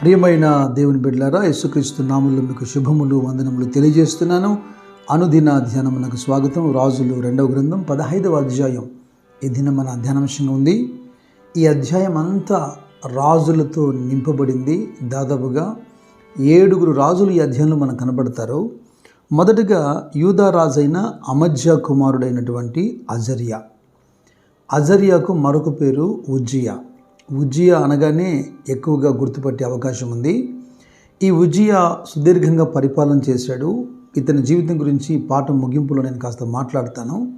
ప్రియమైన దేవుని బిడ్డలారా యేసుక్రీస్తు నాములు మీకు శుభములు వందనములు తెలియజేస్తున్నాను. అనుదిన ధ్యానమునకు స్వాగతం. రాజులు రెండవ గ్రంథం పదహైదవ అధ్యాయం. ఈ దినం మన ధ్యానాంశంగా ఉంది. ఈ అధ్యాయం అంతా రాజులతో నింపబడింది. దాదాపుగా ఏడుగురు రాజులు ఈ అధ్యాయంలో మనకు కనబడతారు. మొదటగా యూదా రాజైన అమజ్యా కుమారుడైనటువంటి అజరియా. అజరియాకు మరొక పేరు ఉజ్జియా. ఉజ్జియా అనగానే ఎక్కువగా గుర్తుపట్టే అవకాశం ఉంది. ఈ ఉజియా సుదీర్ఘంగా పరిపాలన చేశాడు. ఇతని జీవితం గురించి పాఠం ముగింపులో నేను కాస్త మాట్లాడతాను.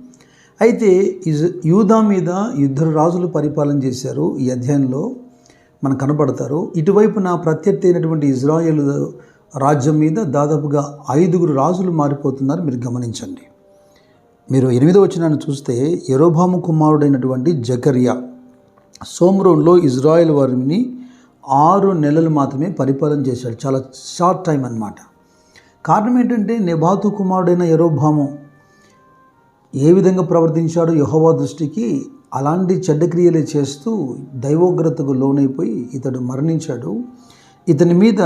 అయితే యూదా మీద ఇద్దరు రాజులు పరిపాలన చేశారు ఈ అధ్యాయంలో మనకు కనబడతారు. ఇటువైపున ప్రత్యర్థి అయినటువంటి ఇజ్రాయేల్ రాజ్యం మీద దాదాపుగా ఐదుగురు రాజులు మారిపోతున్నారు. మీరు గమనించండి. మీరు ఎనిమిదో వచ్చినాన్ని చూస్తే ఎరోభాము కుమారుడైనటువంటి జకరియా సోమ్రోన్లో ఇజ్రాయెల్ వారిని ఆరు నెలలు మాత్రమే పరిపాలన చేశాడు. చాలా షార్ట్ టైం అన్నమాట. కారణం ఏంటంటే నెబాతు కుమారుడైన ఎరోభాము ఏ విధంగా ప్రవర్తించాడు యహోవా దృష్టికి అలాంటి చెడ్డ క్రియలే చేస్తూ దైవోగ్రతకు లోనైపోయి ఇతడు మరణించాడు. ఇతని మీద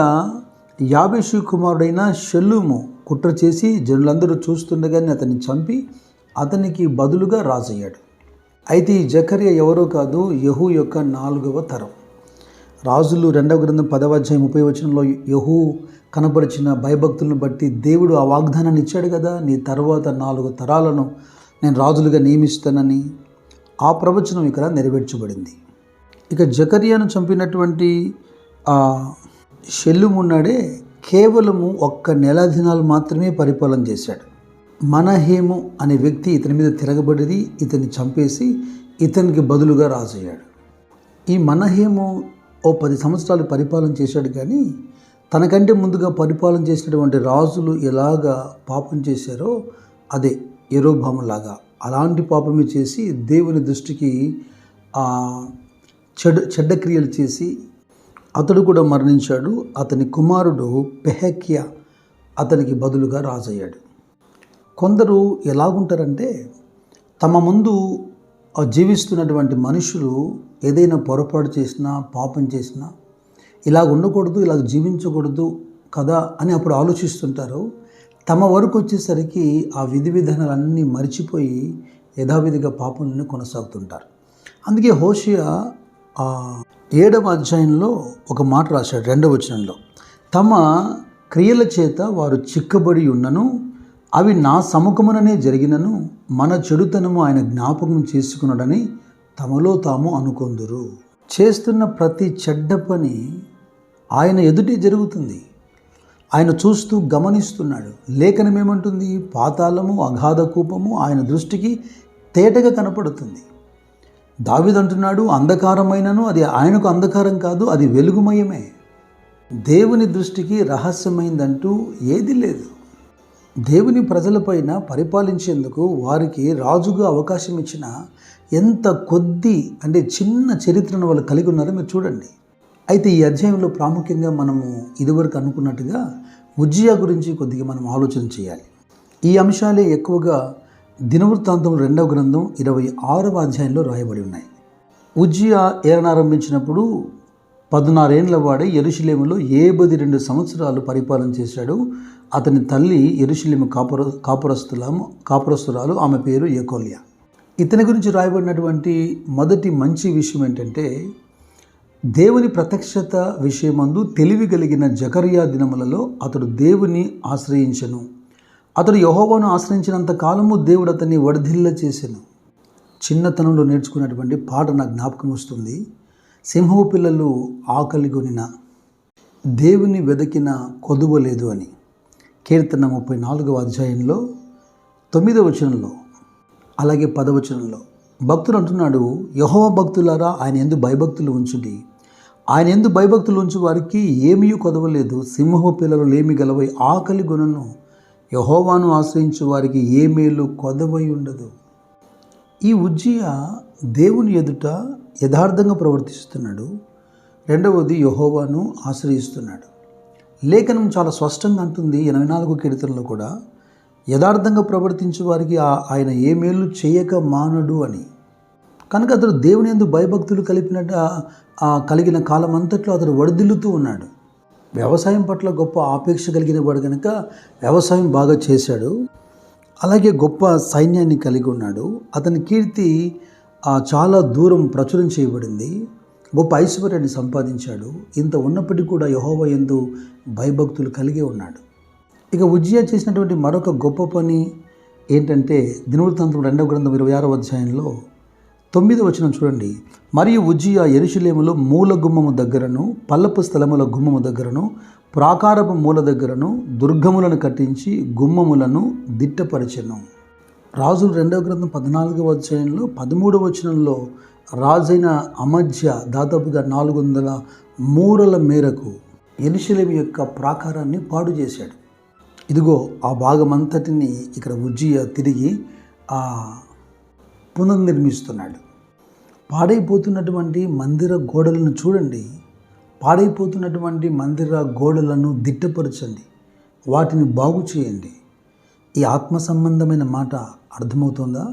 యాబేషు కుమారుడైన షెల్లుము కుట్ర చేసి జనులందరూ చూస్తుండగానే అతన్ని చంపి అతనికి బదులుగా రాజయ్యాడు. అయితే ఈ జకర్య ఎవరో కాదు యహూ యొక్క నాలుగవ తరం. రాజులు రెండవ గ్రంథం పదవ అధ్యాయం ముప్పై వచనంలో యహూ కనపరిచిన భయభక్తులను బట్టి దేవుడు ఆ వాగ్దానాన్ని ఇచ్చాడు కదా నీ తర్వాత నాలుగు తరాలను నేను రాజులుగా నియమిస్తానని. ఆ ప్రవచనం ఇక్కడ నెరవేర్చబడింది. ఇక జకర్యాను చంపినటువంటి ఆ షెల్లుమున్నాడే కేవలము ఒక్క నెల దినాలు మాత్రమే పరిపాలన చేశాడు. మనహేము అనే వ్యక్తి ఇతని మీద తిరగబడిది ఇతన్ని చంపేసి ఇతనికి బదులుగా రాజయ్యాడు. ఈ మనహేము ఓ పది సంవత్సరాలు పరిపాలన చేశాడు కానీ తనకంటే ముందుగా పరిపాలన చేసినటువంటి రాజులు ఎలాగా పాపం చేశారో అదే ఎరోభాములాగా అలాంటి పాపమే చేసి దేవుని దృష్టికి చెడు చెడ్డ క్రియలు చేసి అతడు కూడా మరణించాడు. అతని కుమారుడు పెహక్య అతనికి బదులుగా రాజయ్యాడు. కొందరు ఎలాగుంటారంటే తమ ముందు జీవిస్తున్నటువంటి మనుషులు ఏదైనా పొరపాటు చేసినా పాపం చేసినా ఇలాగ ఉండకూడదు ఇలాగ జీవించకూడదు కదా అని అప్పుడు ఆలోచిస్తుంటారు. తమ వరకు వచ్చేసరికి ఆ విధి విధానాలన్నీ మర్చిపోయి యథావిధిగా పాపంలోనే కొనసాగుతుంటారు. అందుకే హోషియా ఏడవ అధ్యాయంలో ఒక మాట రాశాడు రెండవ వచనంలో. తమ క్రియల చేత వారు చిక్కబడి ఉన్నను అవి నా సముఖముననే జరిగినను మన చెడుతనము ఆయన జ్ఞాపకం చేసుకున్నాడని తమలో తాము అనుకొందురు. చేస్తున్న ప్రతి చెడ్డ పని ఆయన ఎదుటే జరుగుతుంది. ఆయన చూస్తూ గమనిస్తున్నాడు. లేఖనం ఏమంటుంది పాతాళము అగాధ కూపము ఆయన దృష్టికి తేటగా కనపడుతుంది. దావిదంటున్నాడు అంధకారమైనను అది ఆయనకు అంధకారం కాదు అది వెలుగుమయమే. దేవుని దృష్టికి రహస్యమైందంటూ ఏది లేదు. దేవుని ప్రజలపైన పరిపాలించేందుకు వారికి రాజుగా అవకాశం ఇచ్చిన ఎంత కొద్ది అంటే చిన్న చరిత్రను వాళ్ళు కలిగి ఉన్నారో మీరు చూడండి. అయితే ఈ అధ్యాయంలో ప్రాముఖ్యంగా మనము ఇదివరకు అనుకున్నట్టుగా ఉజ్జియా గురించి కొద్దిగా మనం ఆలోచన చేయాలి. ఈ అంశాలే ఎక్కువగా దినవృత్తాంతం రెండవ గ్రంథం ఇరవై ఆరవ అధ్యాయంలో రాయబడి ఉన్నాయి. ఉజ్జియా ఏలనారంభించినప్పుడు పద్నారేండ్ల వాడే ఎరుషులేములో ఏబది రెండు సంవత్సరాలు పరిపాలన చేశాడు. అతని తల్లి ఎరుషులేము కాపుర కాపురస్తులము కాపురస్తురాలు ఆమె పేరు ఏకోల్య. ఇతని గురించి రాయబడినటువంటి మొదటి మంచి విషయం ఏంటంటే దేవుని ప్రత్యక్షత విషయమందు తెలివి కలిగిన జకరియా దినములలో అతడు దేవుని ఆశ్రయించను. అతడు యహోవాను ఆశ్రయించినంత కాలము దేవుడు అతన్ని వడధిల్ల చేసెను. చిన్నతనంలో నేర్చుకున్నటువంటి పాట నా జ్ఞాపకం వస్తుంది. సింహపు పిల్లలు ఆకలి కొనిన దేవుని వెదకిన కొదువలేదు అని. కీర్తన ముప్పై నాలుగవ అధ్యాయంలో తొమ్మిదవ వచనంలో అలాగే పదవచనంలో భక్తులు అంటున్నాడు యహోవ భక్తులారా ఆయన ఎందు భయభక్తులు ఉంచుడి. ఆయన ఎందు భయభక్తులు ఉంచు వారికి ఏమీ కొదవలేదు సింహపు పిల్లలు లేమి గలవై ఆకలి గుణను యహోవాను ఆశ్రయించు వారికి ఏ మేలు కొదవై ఉండదు. ఈ ఉజ్జయ దేవుని ఎదుట యథార్థంగా ప్రవర్తిస్తున్నాడు. రెండవది యహోవాను ఆశ్రయిస్తున్నాడు. లేఖనం చాలా స్పష్టంగా అంటుంది. ఎనభై నాలుగు కీర్తనలో కూడా యథార్థంగా ప్రవర్తించే వారికి ఆయన ఏ మేలు చేయక మానడు అని. కనుక అతడు దేవుని ఎందు భయభక్తులు కలిపినట్టు కలిగిన కాలం అంతట్లో అతడు వడిదిల్లుతూ ఉన్నాడు. వ్యవసాయం పట్ల గొప్ప ఆపేక్ష కలిగిన వాడు కనుక వ్యవసాయం బాగా చేశాడు. అలాగే గొప్ప సైన్యాన్ని కలిగి ఉన్నాడు. అతని కీర్తి చాలా దూరం ప్రచురం చేయబడింది. గొప్ప ఐశ్వర్యాన్ని సంపాదించాడు. ఇంత ఉన్నప్పటికీ కూడా యహోవ ఎందు భయభక్తులు కలిగి ఉన్నాడు. ఇక ఉజ్జయ చేసినటువంటి మరొక గొప్ప పని ఏంటంటే దినవృత్తాంతం రెండవ గ్రంథం ఇరవై ఆరవ అధ్యాయంలో తొమ్మిది వచనం చూడండి. మరియు ఉజ్జియా ఎరుషులేములో మూల గుమ్మము దగ్గరను పల్లపు స్థలముల గుమ్మము దగ్గరను ప్రాకారపు మూల దగ్గరను దుర్గములను కట్టించి గుమ్మములను దిట్టపరిచెను. రాజులు రెండవ గ్రంథం పద్నాలుగవ అధ్యాయంలో పదమూడవ వచనంలో రాజైన అమధ్య దాదాపుగా నాలుగు వందల మూరల మేరకు ఎలిశలేం యొక్క ప్రాకారాన్ని పాడు చేశాడు. ఇదిగో ఆ భాగమంతటిని ఇక్కడ ఉజ్జియ తిరిగి ఆ పునర్నిర్మిస్తున్నాడు. పాడైపోతున్నటువంటి మందిర గోడలను చూడండి. పాడైపోతున్నటువంటి మందిర గోడలను దిట్టపరచండి. వాటిని బాగు చేయండి. ఈ ఆత్మ సంబంధమైన మాట అర్థమవుతుందా?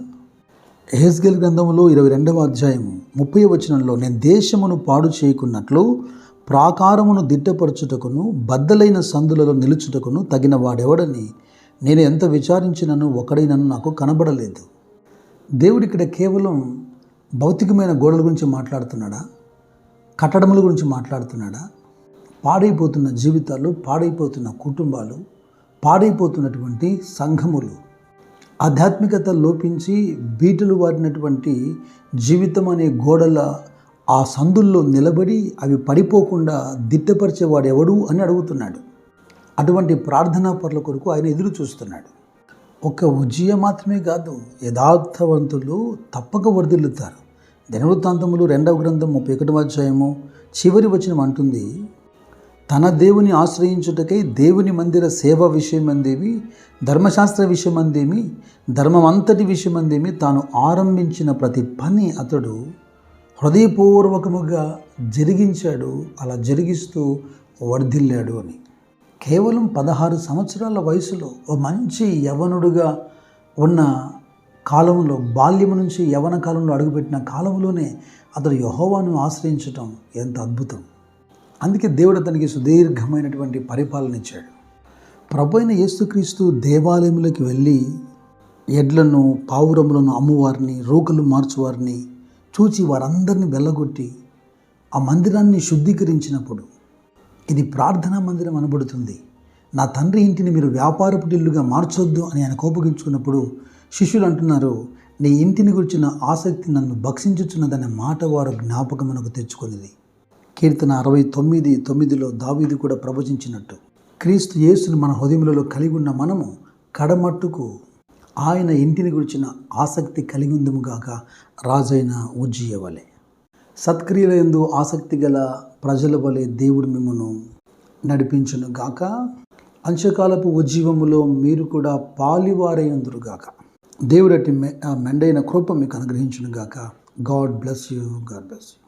హెస్గెల్ గ్రంథంలో ఇరవై రెండవ అధ్యాయము ముప్పై వచనంలో నేను దేశమును పాడు చేయకున్నట్లు ప్రాకారమును దిట్టపరచుటకును బద్దలైన సందులలో నిలుచుటకును తగిన వాడెవడని నేను ఎంత విచారించినను ఒకడైనను నాకు కనబడలేదు. దేవుడు ఇక్కడ కేవలం భౌతికమైన గోడల గురించి మాట్లాడుతున్నాడా? కట్టడముల గురించి మాట్లాడుతున్నాడా? పాడైపోతున్న జీవితాలు పాడైపోతున్న కుటుంబాలు పాడైపోతున్నటువంటి సంఘములు. ఆధ్యాత్మికత లోపించి బీటలు వాడినటువంటి జీవితం అనే గోడల ఆ సందుల్లో నిలబడి అవి పడిపోకుండా దిట్టపరిచేవాడు ఎవడు అని అడుగుతున్నాడు. అటువంటి ప్రార్థనా పరుల కొరకు ఆయన ఎదురు చూస్తున్నాడు ఒక ఉజ్జయ మాత్రమే కాదు యథార్థవంతులు తప్పక వర్ధిల్లుతారు దినవృత్తాంతములు రెండవ గ్రంథం ముప్పై ఒకటవ అధ్యాయము చివరి వచనం అంటుంది తన దేవుని ఆశ్రయించుటకై దేవుని మందిర సేవ విషయమందేమి ధర్మశాస్త్ర విషయమందేమి ధర్మమంతటి విషయమందేమి తాను ఆరంభించిన ప్రతి పని అతడు హృదయపూర్వకముగా జరిగించాడు అలా జరిగిస్తూ వర్ధిల్లాడు అని. కేవలం పదహారు సంవత్సరాల వయసులో ఓ మంచి యవనుడుగా ఉన్న కాలంలో బాల్యము నుంచి యవన కాలంలో అడుగుపెట్టిన కాలంలోనే అతడు యహోవాను ఆశ్రయించటం ఎంత అద్భుతం. అందుకే దేవుడు అతనికి సుదీర్ఘమైనటువంటి పరిపాలన ఇచ్చాడు. ప్రభు అయిన యేసుక్రీస్తు దేవాలయంలోకి వెళ్ళి ఎడ్లను పావురములను అమ్మువారిని రూకలు మార్చువారిని చూచి వారందరిని వెళ్ళగొట్టి ఆ మందిరాన్ని శుద్ధీకరించినప్పుడు ఇది ప్రార్థనా మందిరం అనబడుతుంది. నా తండ్రి ఇంటిని మీరు వ్యాపారపు ఇల్లుగా మార్చొద్దు అని ఆయన కోపగించుకున్నప్పుడు శిష్యులు అంటున్నారు నీ ఇంటిని గురించిన ఆసక్తి నన్ను భక్షించుచున్నదనే మాట వారు జ్ఞాపకమునకు తెచ్చుకున్నది కీర్తన అరవై తొమ్మిది తొమ్మిదిలో దావీది కూడా ప్రవచించినట్టు. క్రీస్తు యేసుని మన హృదయములలో కలిగి ఉన్న మనము కడమట్టుకు ఆయన ఇంటిని గురించిన ఆసక్తి కలిగి ఉందముగాక రాజైన ఉజ్జీయ వలె. సత్క్రియల యందు ఆసక్తి గల ప్రజల వలె దేవుడు మిమ్మను నడిపించును గాక అంశకాలపు ఉజ్జీవములో మీరు కూడా పాలివారయ్యందురు గాక. దేవుడటి మె- మెండైన కృప మీకు అనుగ్రహించును గాక. God bless you God bless you.